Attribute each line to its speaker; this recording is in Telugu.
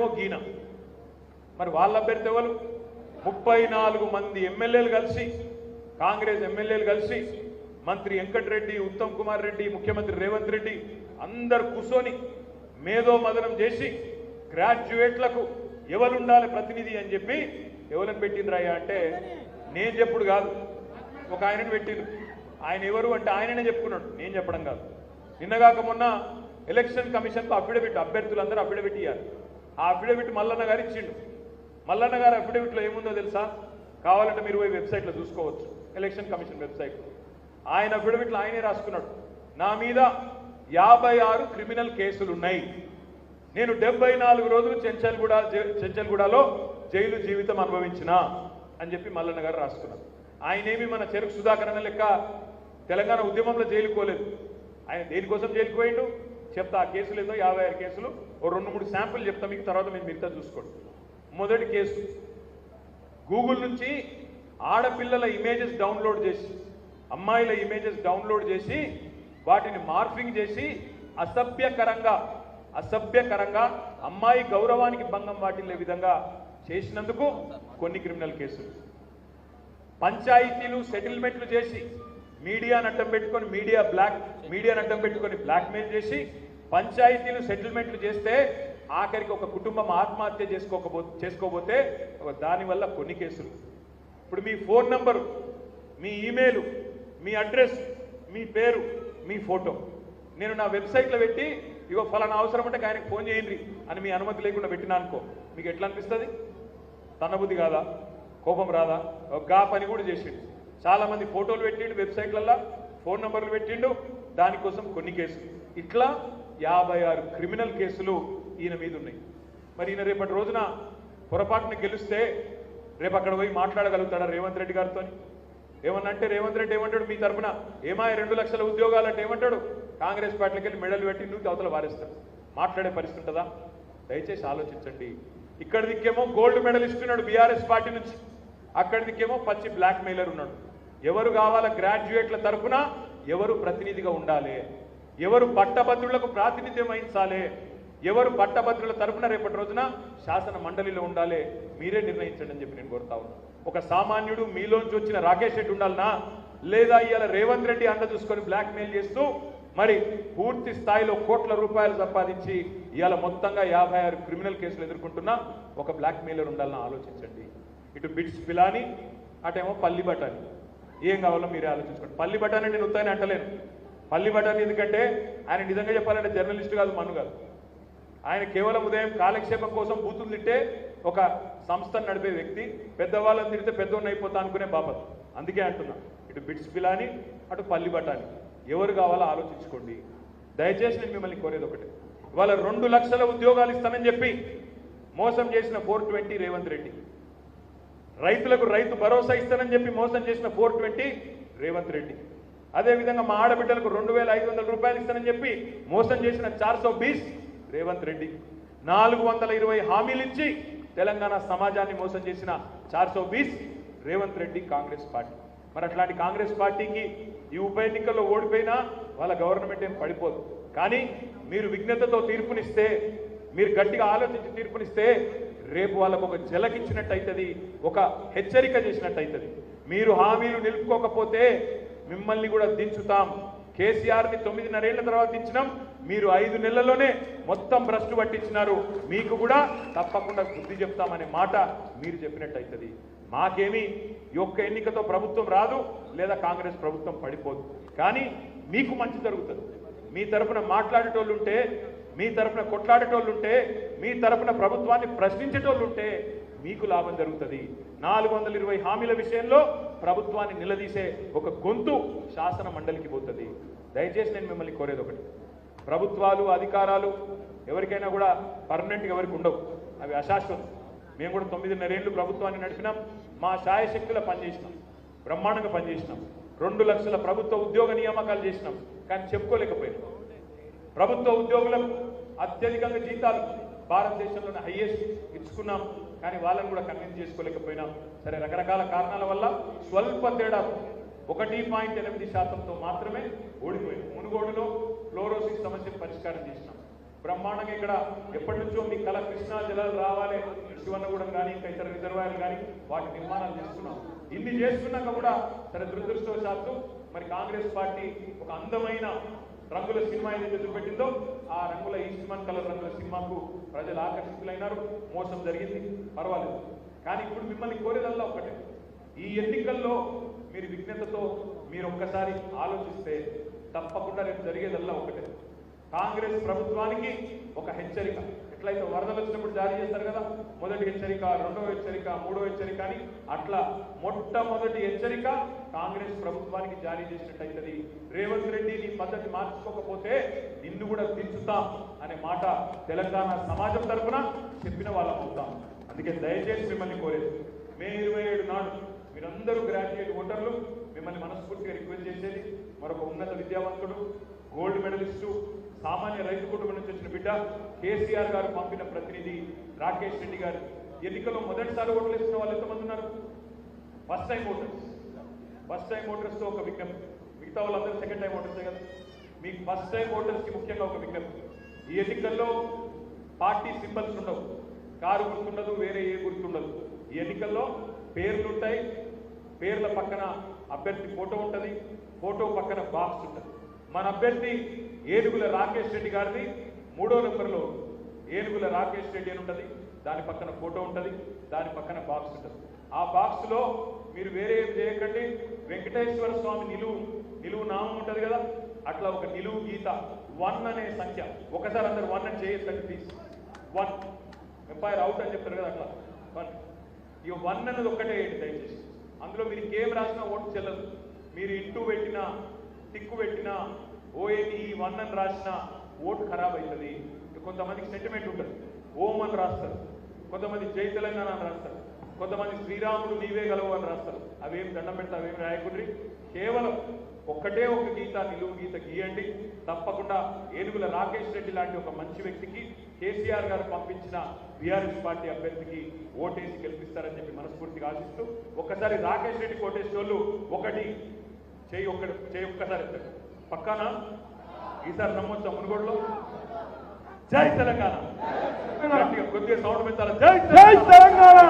Speaker 1: ఏమో గీన. మరి వాళ్ళ అభ్యర్థి ఎవరు? ముప్పై నాలుగు మంది ఎమ్మెల్యేలు కలిసి కాంగ్రెస్ ఎమ్మెల్యేలు కలిసి మంత్రి వెంకటరెడ్డి ఉత్తమ్ కుమార్ రెడ్డి ముఖ్యమంత్రి రేవంత్ రెడ్డి అందరు కూర్చొని మేధో మదనం చేసి గ్రాడ్యుయేట్లకు ఎవరు ఉండాలి ప్రతినిధి అని చెప్పి ఎవరిని పెట్టిండ్రయ్యా అంటే నేను చెప్పుడు కాదు. ఒక ఆయనని పెట్టిండు ఆయన ఎవరు అంటే ఆయననే చెప్పుకున్నాడు. నేను చెప్పడం కాదు. నిన్నగాక మొన్న ఎలక్షన్ కమిషన్కు అఫిడవిట్ అభ్యర్థులందరూ అఫిడవిట్ ఇవ్వాలి ఆ అఫిడవిట్ మల్లన్న గారు ఇచ్చిండు. మల్లన్న గారు అఫిడవిట్లో ఏముందో తెలుసా? కావాలంటే మీరు పోయి వెబ్సైట్లో చూసుకోవచ్చు. ఎలక్షన్ కమిషన్ వెబ్సైట్ ఆయన అఫిడవిట్లో ఆయనే రాసుకున్నాడు. నా మీద యాభై ఆరు క్రిమినల్ కేసులు ఉన్నాయి నేను డెబ్బై నాలుగు రోజులు చెంచల్గూడ జై- చెంచల్గూడలో జైలు జీవితం అనుభవించిన అని చెప్పి మల్లన్న గారు రాసుకున్నారు. ఆయనేమి మన చెరుకు సుధాకరణ లెక్క తెలంగాణ ఉద్యమంలో జైలుకోలేదు. ఆయన దేనికోసం జైలుకు పోయిండు? చెప్తా ఆ కేసులు ఏదో? యాభై ఆరు కేసులు. ఓ రెండు మూడు శాంపుల్ చెప్తా మీకు తర్వాత మీరు మిగతా చూసుకోండి. మొదటి కేసు. గూగుల్ నుంచి ఆడపిల్లల ఇమేజెస్ డౌన్లోడ్ చేసి అమ్మాయిల ఇమేజెస్ డౌన్లోడ్ చేసి వాటిని మార్ఫింగ్ చేసి అసభ్యకరంగా అసభ్యకరంగా అమ్మాయి గౌరవానికి భంగం వాటిల్లే విధంగా చేసినందుకు కొన్ని క్రిమినల్ కేసులు. పంచాయతీలు సెటిల్మెంట్లు చేసి మీడియాను అడ్డం పెట్టుకొని మీడియా బ్లాక్ మీడియాను అడ్డం పెట్టుకొని బ్లాక్మెయిల్ చేసి పంచాయతీలు సెటిల్మెంట్లు చేస్తే ఆఖరికి ఒక కుటుంబం ఆత్మహత్య చేసుకోకపో చేసుకోబోతే ఒక దానివల్ల కొన్ని కేసులు. ఇప్పుడు మీ ఫోన్ నంబరు మీ ఈమెయిల్ మీ అడ్రస్ మీ పేరు మీ ఫోటో. నేను నా వెబ్సైట్లో పెట్టి ఇగో ఫలానా అవసరం ఉంటే ఆయనకు ఫోన్ చేయండి అని మీ అనుమతి లేకుండా పెట్టినా అనుకో మీకు ఎట్లా అనిపిస్తుంది? తన్నబుద్ధి కాదా? కోపం రాదా? ఒక గా పని కూడా చేసిండు. చాలా మంది ఫోటోలు పెట్టిండు వెబ్సైట్లల్లో ఫోన్ నంబర్లు పెట్టిండు. దానికోసం కొన్ని కేసులు. ఇట్లా యాభై ఆరు క్రిమినల్ కేసులు ఈయన మీద ఉన్నాయి. మరి ఈయన రేపటి రోజున పొరపాటున గెలిస్తే రేపు అక్కడ పోయి మాట్లాడగలుగుతాడా రేవంత్ రెడ్డి గారితో ఏమన్నంటే రేవంత్ రెడ్డి ఏమంటాడు? మీ తరపున ఏమాయి రెండు లక్షల ఉద్యోగాలు అంటే ఏమంటాడు? కాంగ్రెస్ పార్టీకి వెళ్ళి మెడల్ పెట్టి నువ్వు అవతల వారేస్తాడు మాట్లాడే పరిస్థితి ఉంటుందా? దయచేసి ఆలోచించండి. ఇక్కడ దిక్కేమో గోల్డ్ మెడల్ ఇస్తున్నాడు బీఆర్ఎస్ పార్టీ నుంచి. అక్కడ దిక్కేమో పచ్చి బ్లాక్ మెయిలర్ ఉన్నాడు. ఎవరు కావాల గ్రాడ్యుయేట్ల తరపున ఎవరు ప్రతినిధిగా ఉండాలి? ఎవరు పట్టభద్రులకు ప్రాతినిధ్యం వహించాలి? ఎవరు పట్టభద్రుల తరపున రేపటి రోజున శాసన మండలిలో ఉండాలి? మీరే నిర్ణయించండి అని చెప్పి నేను కోరుతా ఉన్నాను ఒక సామాన్యుడు మీలోంచి వచ్చిన రాకేష్ రెడ్డి ఉండాలనా? లేదా ఇవాళ రేవంత్ రెడ్డి అండ చూసుకొని బ్లాక్మెయిల్ చేస్తూ మరి పూర్తి స్థాయిలో కోట్ల రూపాయలు సంపాదించి ఇవాళ మొత్తంగా యాభై ఆరు క్రిమినల్ కేసులు ఎదుర్కొంటున్న ఒక బ్లాక్మెయిలర్ ఉండాలని ఆలోచించండి. ఇటు బిట్స్ పిలాని అటేమో పల్లి బటాని ఏం కావాలో మీరే ఆలోచించుకోండి. పల్లి బఠానీ నేను ఉత్తాని అంటలేను. పల్లి బఠానీ ఎందుకంటే ఆయన నిజంగా చెప్పాలంటే జర్నలిస్ట్ కాదు మన్ను కాదు. ఆయన కేవలం ఉదయం కాలక్షేపం కోసం బూతులు తిట్టే ఒక సంస్థను నడిపే వ్యక్తి పెద్దవాళ్ళని తిడితే పెద్దోడిని అయిపోతా అనుకునే బాపత్. అందుకే అంటున్నా ఇటు బిట్స్ పిలాని అటు పల్లి బఠాని. ఎవరు కావాలో ఆలోచించుకోండి. దయచేసి నేను మిమ్మల్ని కోరేది ఒకటి. ఇవాళ రెండు లక్షల ఉద్యోగాలు ఇస్తానని చెప్పి మోసం చేసిన ఫోర్ ట్వంటీ రేవంత్ రెడ్డి. రైతులకు రైతు భరోసా ఇస్తానని చెప్పి మోసం చేసిన ఫోర్ ట్వంటీ రేవంత్ రెడ్డి. అదేవిధంగా మా ఆడబిడ్డలకు రెండు వేల ఐదు వందల రూపాయలు ఇస్తానని చెప్పి మోసం చేసిన చార్సో బీస్ రేవంత్ రెడ్డి. నాలుగు వందల ఇరవై హామీలు ఇచ్చి తెలంగాణ సమాజాన్ని మోసం చేసిన చార్సో బీస్ రేవంత్ రెడ్డి కాంగ్రెస్ పార్టీ. మరి అట్లాంటి కాంగ్రెస్ పార్టీకి ఈ ఉప ఎన్నికల్లో ఓడిపోయినా వాళ్ళ గవర్నమెంట్ ఏం పడిపోదు. కానీ మీరు విఘ్నతతో తీర్పునిస్తే మీరు గట్టిగా ఆలోచించి తీర్పునిస్తే రేపు వాళ్ళకు ఒక జలకిచ్చినట్టు అవుతుంది ఒక హెచ్చరిక చేసినట్టు అవుతుంది మీరు హామీలు నిలుపుకోకపోతే మిమ్మల్ని కూడా దించుతాం. కేసీఆర్ని తొమ్మిదిన్నరేళ్ళ తర్వాత దించినాం మీరు ఐదు నెలల్లోనే మొత్తం భ్రష్టు పట్టించినారు. మీకు కూడా తప్పకుండా బుద్ధి చెప్తామనే మాట మీరు చెప్పినట్టు అవుతుంది మాకేమీ ఈ ఒక్క ఎన్నికతో ప్రభుత్వం రాదు లేదా కాంగ్రెస్ ప్రభుత్వం పడిపోదు. కానీ మీకు మంచి జరుగుతుంది. మీ తరపున మాట్లాడేటోళ్ళు ఉంటే మీ తరపున కొట్లాడేటోళ్ళు ఉంటే మీ తరపున ప్రభుత్వాన్ని ప్రశ్నించేటోళ్ళుంటే మీకు లాభం జరుగుతుంది. నాలుగు వందల ఇరవై హామీల విషయంలో ప్రభుత్వాన్ని నిలదీసే ఒక గొంతు శాసన మండలికి పోతుంది. దయచేసి నేను మిమ్మల్ని కోరేది ఒకటి. ప్రభుత్వాలు అధికారాలు ఎవరికైనా కూడా పర్మనెంట్గా ఎవరికి ఉండవు. అవి అశాశ్వతం. మేము కూడా తొమ్మిదిన్నరేళ్ళు ప్రభుత్వాన్ని నడిపినాం. మా శాయశక్తుల పనిచేసినాం బ్రహ్మాండంగా పనిచేసినాం రెండు లక్షల ప్రభుత్వ ఉద్యోగ నియామకాలు చేసినాం. కానీ చెప్పుకోలేకపోయినాం. ప్రభుత్వ ఉద్యోగులకు అత్యధికంగా జీతాలు భారతదేశంలోనే హైయెస్ట్ ఇచ్చుకున్నాం. కానీ వాళ్ళని కూడా కన్విన్స్ చేసుకోలేకపోయినాం. సరే రకరకాల కారణాల వల్ల స్వల్ప తేడా ఒకటి పాయింట్ ఎనిమిది శాతంతో మాత్రమే ఓడిపోయింది మునుగోడులో ఫ్లోరోసిస్ సమస్య పరిష్కారం చేసినాం. బ్రహ్మాండంగా ఇక్కడ ఎప్పటి నుంచో మీ కళ కృష్ణా జలాలు రావాలి శివన్నగూడెం కానీ ఇంకా ఇతర రిజర్వాయర్లు కానీ వాటి నిర్మాణాలు చేసుకున్నాం. ఇన్ని చేసుకున్నాక కూడా సరే దురదృష్టవశాత్తు మరి కాంగ్రెస్ పార్టీ ఒక అందమైన రంగుల సినిమా ఏదైతే చూపెట్టిందో ఆ రంగుల ఈస్ట్మన్ కలర్ రంగుల సినిమాకు ప్రజలు ఆకర్షితులైనారు. మోసం జరిగింది. పర్వాలేదు. కానీ ఇప్పుడు మిమ్మల్ని కోరేదల్లా ఒకటే. ఈ ఎన్నికల్లో మీరు విఘ్నతతో మీరు ఒక్కసారి ఆలోచిస్తే తప్పకుండా రేపు జరిగేదల్లా ఒకటే. కాంగ్రెస్ ప్రభుత్వానికి ఒక హెచ్చరిక. ఎట్లయితే వరదలు వచ్చినప్పుడు జారీ చేస్తారు కదా. మొదటి హెచ్చరిక రెండవ హెచ్చరిక మూడో హెచ్చరిక అని అట్లా మొట్టమొదటి హెచ్చరిక కాంగ్రెస్ ప్రభుత్వానికి జారీ చేసినట్టయితది. రేవంత్ రెడ్డి నీ పద్ధతి మార్చుకోకపోతే నిన్ను కూడా దించుతాం అనే మాట తెలంగాణ సమాజం తరఫున చెప్పిన వాళ్ళం అవుతాం. అందుకే దయచేసి మిమ్మల్ని కోరేది మే ఇరవై ఏడు నాడు మీరందరూ గ్రాడ్యుయేట్ ఓటర్లు మిమ్మల్ని మనస్ఫూర్తిగా రిక్వెస్ట్ చేసేది మరొక ఉన్నత విద్యావంతుడు గోల్డ్ మెడలిస్టు సామాన్య రైతు కుటుంబం నుంచి వచ్చిన బిడ్డ కేసీఆర్ గారు పంపిన ప్రతినిధి రాకేష్ రెడ్డి గారు. ఎన్నికల్లో మొదటిసారి ఓట్లు వేసిన వాళ్ళు ఎంతమంది ఉన్నారు? First time voters first time ఓటర్స్తో ఒక విజ్ఞప్తి. మిగతా వాళ్ళందరూ సెకండ్ టైం ఓటర్సే కదా? మీకు ఫస్ట్ టైం ఓటర్స్కి ముఖ్యంగా ఒక విజ్ఞప్తి. ఈ ఎన్నికల్లో పార్టీ సింబల్స్ ఉండవు. కారు గుర్తుండదు వేరే ఏ గుర్తుండదు. ఈ ఎన్నికల్లో పేర్లు ఉంటాయి. పేర్ల పక్కన అభ్యర్థి ఫోటో ఉంటుంది. ఫోటో పక్కన బాక్స్ ఉంటుంది. మన అభ్యర్థి ఏనుగుల రాకేష్ రెడ్డి గారిది. మూడో నెంబర్లో ఏనుగుల రాకేష్ రెడ్డి అని ఉంటుంది. దాని పక్కన ఫోటో ఉంటుంది. దాని పక్కన బాక్స్ ఉంటుంది. ఆ బాక్స్లో మీరు వేరే ఏం చేయకండి. వెంకటేశ్వర స్వామి నిలువు నిలువు నామం ఉంటుంది కదా? అట్లా ఒక నిలువు గీత వన్ అనే సంఖ్య. ఒకసారి అందరు వన్ అని చేయొద్దండి ప్లీజ్ వన్. ఎంపైర్ అవుట్ అని చెప్తారు కదా అట్లా. వన్. ఇక వన్ అన్నది ఒక్కటే ఏంటి దయచేసి? అందులో మీరు ఇంకేం రాసినా ఓటు చెల్లదు. మీరు ఇంటూ పెట్టినా టిక్కు పెట్టినా ఓఏని వన్ అని రాసిన ఓటు ఖరాబ్ అవుతుంది. కొంతమందికి సెంటిమెంట్ ఉంటుంది. ఓం అని రాస్తారు. కొంతమంది జై తెలంగాణ అని రాస్తారు. కొంతమంది శ్రీరాముడు నీవే గలవు అని రాస్తారు. అవేం దండం పెడతా అవేం రాయకుండ్రి? కేవలం ఒక్కటే ఒక గీత నిలువు గీత గీయండి. తప్పకుండా ఏనుగుల రాకేష్ రెడ్డి లాంటి ఒక మంచి వ్యక్తికి కేసీఆర్ గారు పంపించిన బీఆర్ఎస్ పార్టీ అభ్యర్థికి ఓటేసి గెలిపిస్తారని చెప్పి మనస్ఫూర్తిగా ఆశిస్తూ ఒక్కసారి రాకేష్ రెడ్డి కోటేసిన వాళ్ళు ఒకటి చేయి ఒక్కటి చేయి ఒక్కసారి ఎత్తండి పక్కానా ఈసారి నమ్మొచ్చా మునుగోడులో? జై తెలంగాణ. కొద్దిగా సౌండ్ పెంచాలి? జై
Speaker 2: జై తెలంగాణ.